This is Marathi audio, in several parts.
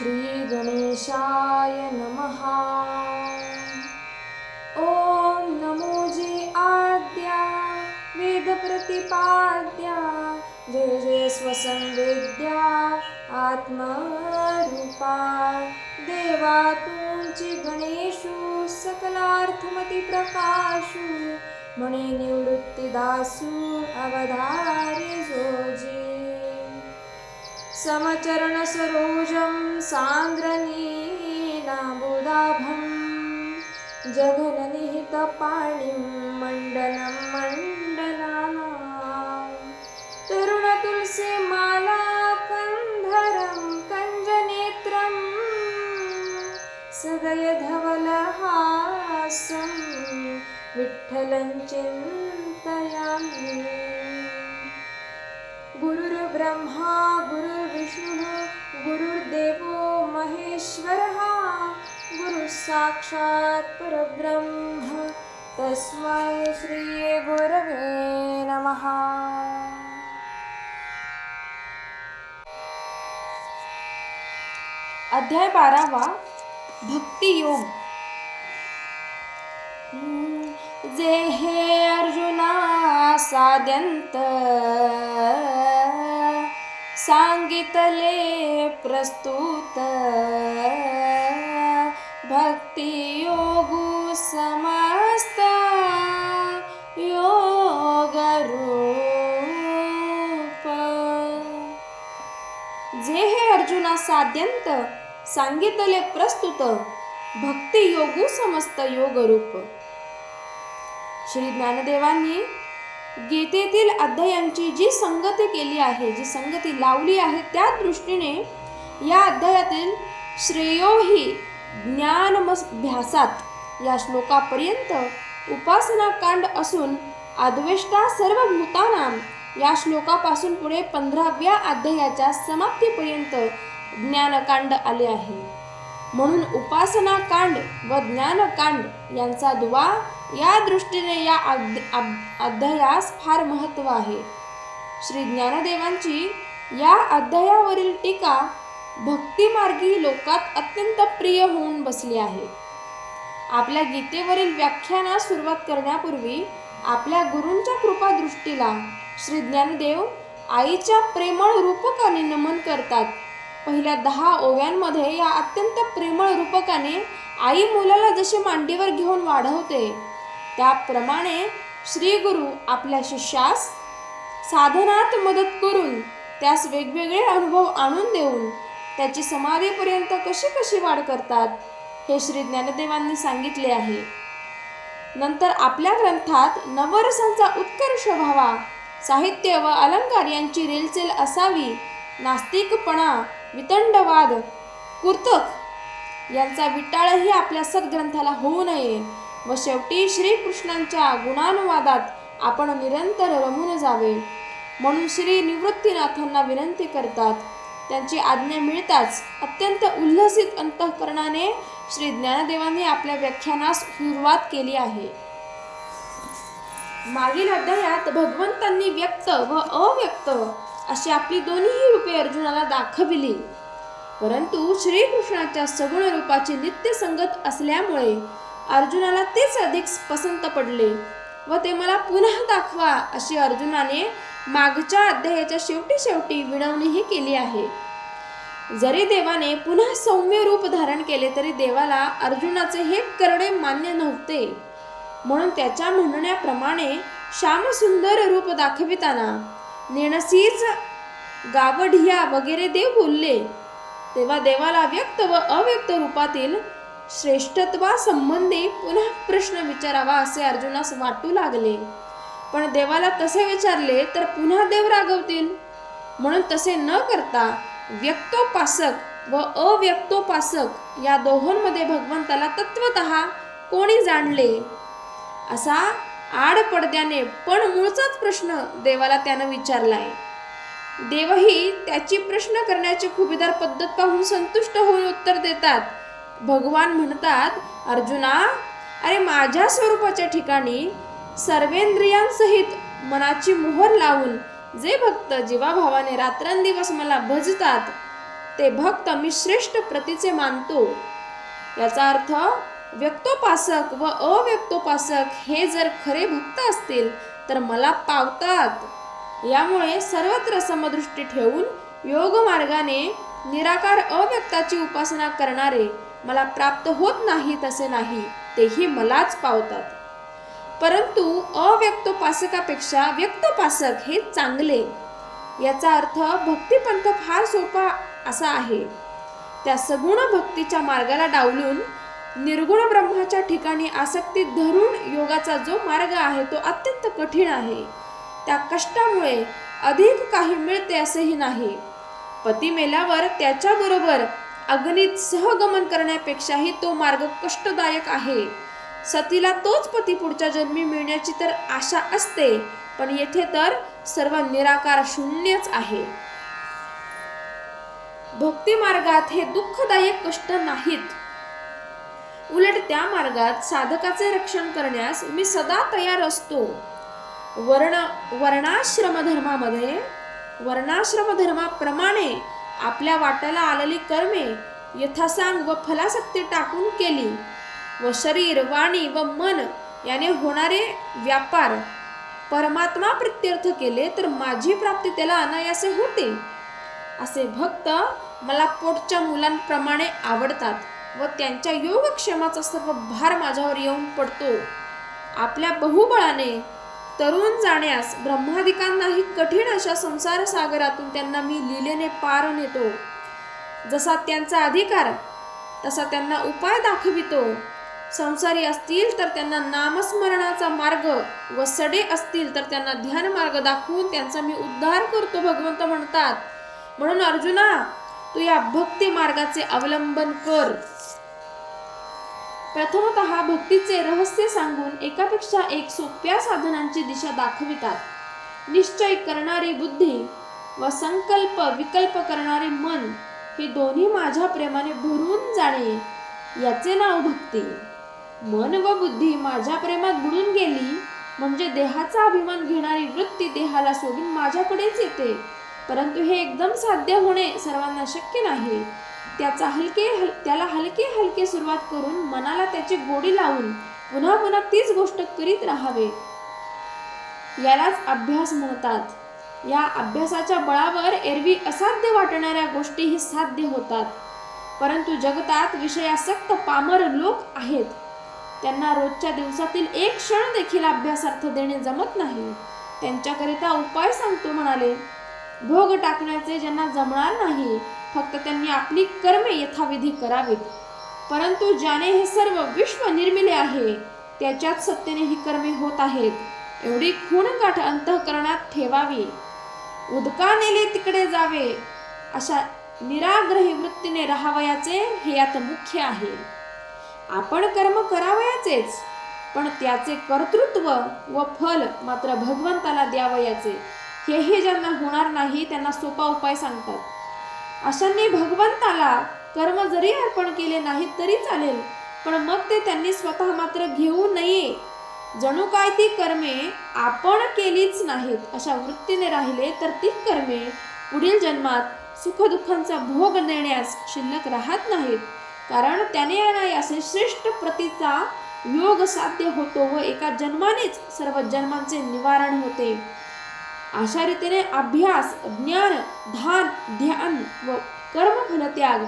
श्रीगणेशाय नमः। ॐ नमोजी आद्या वेदप्रतिपाद्या जय जय स्वसंवेद्या आत्मरूपा। देवा तुमची गणेशू सकलार्थमती प्रकाशू मणे निवृत्तिदासू अवधारी समचरण सरोजं सान्द्रनीनाबुदाभं जघननिहितपाणिं मण्डनं मण्डलानां तरुणतुलसीमाला कन्धरं कञ्जनेत्रं सदयधवलहासं विठ्ठलं चिन्तयामि गुरुर्ब्रह्मा गुरुर्विष्णुः गुरुर्देवो महेश्वरः गुरुसाक्षात् परब्रह्म. तस्मै श्रीगुरवे नमः. अध्याय बारावा भक्तियोग. जे हे अर्जुना साद्यंत सांगितले प्रस्तुत. भक्तियोगु समस्त. योग रूप जे हे अर्जुना साद्यंत सांगितले प्रस्तुत भक्ती योगू समस्त योग रूप श्री ज्ञानदेवांनी गीतेतील अध्यायांची जी संगती केली आहे जी संगती लावली आहे त्या दृष्टीने या अध्यायातील श्रेयोही ज्ञानमभ्यासात या श्लोकापर्यंत उपासना कांड असून अद्वेष्टा सर्व भूतानाम या श्लोकापासून पुढे पंधराव्या अध्यायाच्या समाप्तीपर्यंत ज्ञानकांड आले आहे. म्हणून उपासना कांड व ज्ञानकांड यांचा दुवा या दृष्टीने या अध्यायास फार महत्त्व आहे. श्री ज्ञानदेवांची या अध्यायावरील टीका भक्तिमार्गी लोकात अत्यंत प्रिय होऊन बसली आहे. आपल्या गीतेवरील व्याख्यानास सुरुवात करण्यापूर्वी आपल्या गुरूंच्या कृपा दृष्टीला श्री ज्ञानदेव आईच्या प्रेमळ रूपकाने नमन करतात. पहिल्या दहा ओव्यांमध्ये या अत्यंत प्रेमळ रूपकाने आई मुलाला जशी मांडीवर घेऊन वाढवते त्याप्रमाणे श्री गुरु आपल्या शिष्यास साधनात मदत करून त्यास वेगवेगळे अनुभव आणून देऊन त्याची समाधीपर्यंत कशी कशी वाढ करतात हे श्री ज्ञानदेवांनी सांगितले आहे. नंतर आपल्या ग्रंथात नवरसांचा उत्कर्ष व्हावा साहित्य व अलंकार यांची रेलचेल असावी नास्तिकपणा वितंडवाद कुर्तक यांचा विटाळही आपल्या सद्ग्रंथाला होऊ नये व शेवटी श्रीकृष्णांच्या गुणानुवादात आपण निरंतर रमून जावे. म्हणून श्री निवृत्तीनाथांना विनंती करतात. त्यांची आज्ञा मिळताच अत्यंत उल्हसित अंतःकरणाने श्री ज्ञानदेवांनी आपल्या व्याख्यानास सुरुवात केली आहे. मागील अध्यायात भगवंतांनी व्यक्त व अव्यक्त अशी आपली दोन्ही रूपे अर्जुनाला दाखविली. परंतु श्रीकृष्णाच्या सगुण रूपाची नित्य संगत असल्यामुळे अर्जुनाला तेच अधिक पसंत पडले व ते मला पुन्हा दाखवा अशी अर्जुनाने मागच्या अध्यायाच्या शेवटी शेवटी विनवणीही केली आहे. जरी देवाने पुन्हा सौम्य रूप धारण केले तरी देवाला अर्जुनाचे हे करणे मान्य नव्हते. म्हणून त्याच्या म्हणण्याप्रमाणे श्यामसुंदर रूप दाखविताना नेणसीच गावढिया वगैरे देव बोलले. तेव्हा देवाला व्यक्त व अव्यक्त रूपातील श्रेष्ठत्वासंबंधी पुन्हा प्रश्न विचारावा असे अर्जुनास वाटू लागले. पण देवाला तसे विचारले तर पुन्हा देव रागवतील. म्हणून तसे न करता व्यक्तोपासक व अव्यक्तोपासक या दोहोंमध्ये भगवंताला तत्वत कोणी जाणले? असा आडपडद्याने पण मूळचाच प्रश्न देवाला त्यानं विचारलाय. देवही त्याची प्रश्न करण्याची खुबेदार पद्धत पाहून संतुष्ट होऊन उत्तर देतात. भगवान म्हणतात अर्जुना अरे माझ्या स्वरूपाच्या ठिकाणी सर्वेंद्रियांसहित मनाची मोहर लावून जे भक्त जीवाभावाने रात्रंदिवस मला भजतात ते भक्त मी श्रेष्ठ प्रतीचे मानतो. याचा अर्थ व्यक्तोपासक व अव्यक्तोपासक हे जर खरे भक्त असतील तर मला पावतात. यामुळे सर्वत्र समदृष्टी ठेवून योग मार्गाने निराकार अव्यक्ताची उपासना करणारे मला प्राप्त होत नाही तसे नाही तेही मलाच पावतात. परंतु अव्यक्तोपासकापेक्षा व्यक्तोपासक हे चांगले. याचा अर्थ भक्तिपंथ फार सोपा असा आहे. त्या सगुण भक्तीच्या मार्गाला डावलून निर्गुण ब्रह्माच्या ठिकाणी आसक्ती धरून योगाचा जो मार्ग आहे तो अत्यंत कठीण आहे. त्या कष्टामुळे अधिक काही मिळते असेही नाही. पती मेल्यावर त्याच्याबरोबर अग्नीत सहगमन करण्यापेक्षाही तो मार्ग कष्टदायक आहे. सतीला तोच पती पुढच्या जन्मी मिळण्याची तर आशा असते पण येथे तर सर्व निराकार शून्यच आहे. भक्ती मार्गात हे दुःखदायक कष्ट नाहीत. उलट त्या मार्गात साधकाचे रक्षण करण्यास मी सदा तयार असतो. वर्ण वर्णाश्रम धर्मामध्ये वर्णाश्रम धर्माप्रमाणे आपल्या वाट्याला आलेली कर्मे यथासांग व फलासक्ती टाकून केली व शरीर वाणी व मन याने होणारे व्यापार परमात्मा प्रत्यर्थ केले तर माझी प्राप्ती त्याला अनायासे होते. असे भक्त मला पोटच्या मुलांप्रमाणे आवडतात. व त्यांच्या योगक्षेमाचा सर्व भार माझ्यावर येऊन पडतो. आपल्या बहुबळाने तरुण जाण्यास ब्रह्मादिकांनाही कठीण अशा संसार सागरातून त्यांना मी लिलेने पार नेतो. जसा त्यांचा अधिकार तसा त्यांना उपाय दाखवितो. संसारी असतील तर त्यांना नामस्मरणाचा मार्ग व सडे असतील तर त्यांना ध्यान मार्ग दाखवून त्यांचा मी उद्धार करतो भगवंत म्हणतात. म्हणून अर्जुना तू या भक्ती मार्गाचे अवलंबन कर. प्रथमतः भक्तीचे रहस्य सांगून एकापेक्षा एक सोप्या साधनांची दिशा दाखवितात. निश्चय करणारी बुद्धी व संकल्प विकल्प करणारे मन हे दोन्ही माझ्या प्रेमाने भरून जाणे याचे नाव भक्ती. मन व बुद्धी माझ्या प्रेमात बुडून गेली म्हणजे देहाचा अभिमान घेणारी वृत्ती देहाला सोडून माझ्याकडेच येते. परंतु हे एकदम साध्य होणे सर्वांना शक्य नाही. त्याचा हलके हल त्याला हलके हलके सुरुवात करून मनाला त्याची गोडी लावून पुन्हा पुन्हा तीच गोष्ट करीत राहावे. यालाच अभ्यास म्हणतात. या अभ्यासाच्या बळावर एरवी असाध्य वाटणाऱ्या गोष्टीही साध्य होतात. परंतु जगतात विषयासक्त पामर लोक आहेत. त्यांना रोजच्या दिवसातील एक क्षण देखील अभ्यासार्थ देणे जमत नाही. त्यांच्याकरिता उपाय सांगतो म्हणाले. भोग टाकण्याचे ज्यांना जमणार नाही फक्त त्यांनी आपली कर्मे यथाविधी करावीत. परंतु ज्याने हे सर्व विश्व निर्मिले आहे त्याच्यात सत्तेने ही कर्मे होत आहेत. एवढी खूणगाठ अंतःकरणात ठेवावी. उदका नेले तिकडे जावे अशा निराग्रही वृत्तीने राहावयाचे हे यात मुख्य आहे. आपण कर्म करावयाचेच पण त्याचे कर्तृत्व व फल मात्र भगवंताला द्यावयाचे. हेही ज्यांना होणार नाही त्यांना सोपा उपाय सांगतात. अशांनी भगवंताला कर्म जरी अर्पण केले नाहीत तरी चालेल पण मग ते त्यांनी स्वतः मात्र घेऊ नये. जणू काय ती कर्मे आपण केलीच नाहीत अशा वृत्तीने राहिले तर ती कर्मे पुढील जन्मात सुखदुःखांचा भोग देण्यास शिल्लक राहत नाहीत कारण त्याने अनायासे श्रेष्ठ प्रतीचा योग साध्य होतो व एका जन्मानेच सर्व जन्मांचे निवारण होते. अशा रीतीने अभ्यास ज्ञान धान ध्यान व कर्मफलत्याग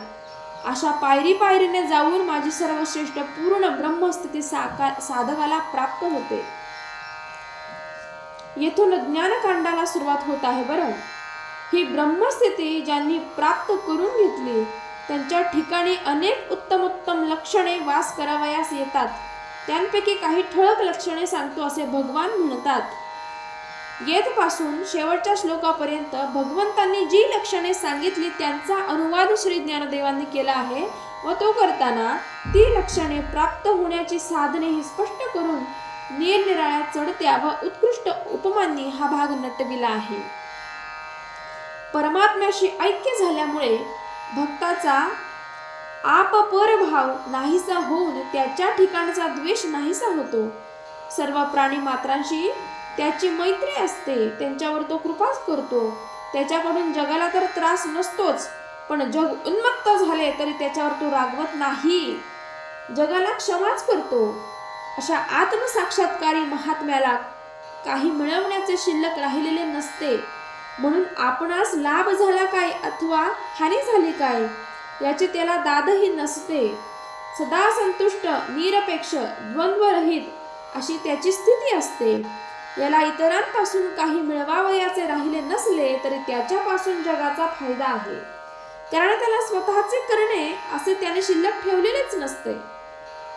अशा पायरी पायरीने जाऊन माझी सर्वश्रेष्ठ पूर्ण ब्रह्मस्थिती साकार साधकाला प्राप्त होते. येथून ज्ञानकांडाला सुरुवात होत आहे बरं. ही ब्रह्मस्थिती ज्यांनी प्राप्त करून घेतली त्यांच्या ठिकाणी अनेक उत्तम उत्तम लक्षणे वास करावयास येतात. त्यांपैकी काही ठळक लक्षणे सांगतो असे भगवान म्हणतात. येथपासून शेवटच्या श्लोकापर्यंत भगवंतांनी जी लक्षणे सांगितली त्यांचा अनुवाद श्री ज्ञानदेवांनी केला आहे व तो करताना ती लक्षणे प्राप्त होण्याची साधने ही स्पष्ट करून निरनिराळ्या चढत्या व उत्कृष्ट उपमांनी हा भाग नटविला आहे. परमात्म्याशी ऐक्य झाल्यामुळे भक्ताचा आपपर भाव नाहीसा होऊन त्याच्या ठिकाणचा द्वेष नाहीसा होतो. सर्व प्राणी मात्रांशी त्याची मैत्री असते त्यांच्यावर तो कृपाच करतो. त्याच्याकडून जगाला तर त्रास नसतोच पण जग उन्मत्त झाले तरी त्याच्यावर तो रागवत नाही. जगाला क्षमाच करतो. अशा आत्मसाक्षात्कारी महात्म्याला काही मिळवण्याचे शिल्लक राहिलेले नसते. म्हणून आपणास लाभ झाला काय अथवा हानी झाली काय याची त्याला दादही नसते. सदा संतुष्ट निरपेक्ष द्वंद्वरहित अशी त्याची स्थिती असते. याला इतरांपासून काही मिळवावयाचे राहिले नसले तरी त्याच्यापासून जगाचा फायदा आहे. कारण त्याला स्वतःचे करणे असे त्याने शिल्लक ठेवलेलेच नसते.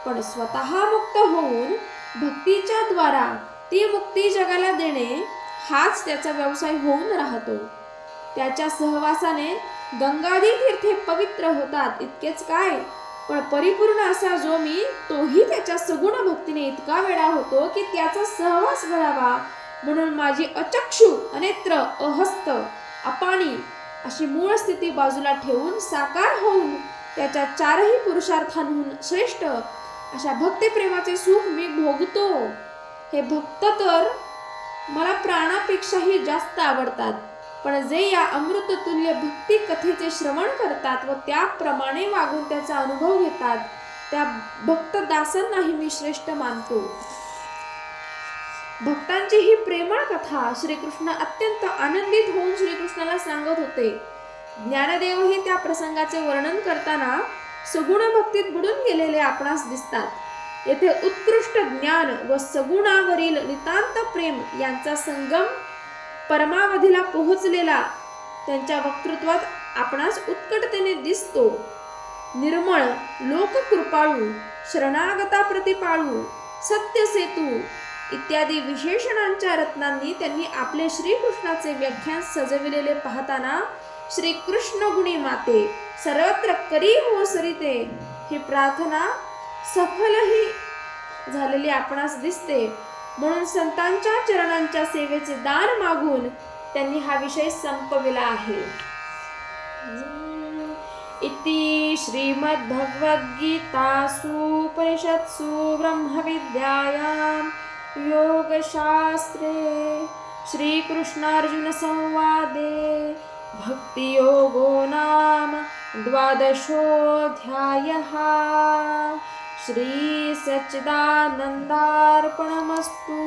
पण स्वतः मुक्त होऊन भक्तीच्या द्वारा ती मुक्ती जगाला देणे हाच त्याचा व्यवसाय होऊन राहतो. त्याच्या सहवासाने गंगादी तीर्थे पवित्र होतात इतकेच काय? पण परिपूर्ण असा जो मी तोही त्याच्या सगुण भक्तीने इतका वेळा होतो की त्याचा सहवास घडावा. म्हणून माझी अचक्षु अनेत्र अहस्त अपाणी अशी मूळ स्थिती बाजूला ठेवून साकार होऊन त्याच्या चारही पुरुषार्थांहून श्रेष्ठ अशा भक्तिप्रेमाचे सुख मी भोगतो. हे भक्त तर मला प्राणापेक्षाही जास्त आवडतात. पण जे या अमृततुल्य भक्ती कथेचे श्रवण करतात व त्याप्रमाणे वागून त्याचा अनुभव घेतात त्या भक्त दासांनाही मी श्रेष्ठ मानतो. भक्तांची ही प्रेमळ कथा श्रीकृष्ण अत्यंत आनंदित होऊन श्रीकृष्णाला सांगत होते. ज्ञानदेवही त्या प्रसंगाचे वर्णन करताना सगुण भक्तीत बुडून गेलेले आपणास दिसतात. येथे उत्कृष्ट ज्ञान व सगुणावरील नितांत प्रेम यांचा संगम परमावधीला पोहोचलेला त्यांच्या वक्तृत्वात आपणास उत्कटतेने दिसतो. निर्मळ लोककृपाळू शरणागता प्रतिपाळू सत्य सेतू इत्यादी विशेषणांच्या रत्नांनी त्यांनी आपले श्रीकृष्णाचे व्याख्यान सजविलेले पाहताना श्रीकृष्ण गुणी माते सर्वत्र करी हो सरिते ही प्रार्थना सफलही झालेली आपणास दिसते. म्हणून संतांच्या चरणांच्या सेवेचे दान मागून त्यांनी हा विषय संपविला आहे. इति श्रीमद्भगवद्गीतासु ब्रह्मविद्यायां योगशास्त्रे श्रीकृष्णार्जुनसंवादे भक्तियोगो नाम द्वादशोऽध्यायः। श्रीसच्चिदानन्दार्पणमस्तु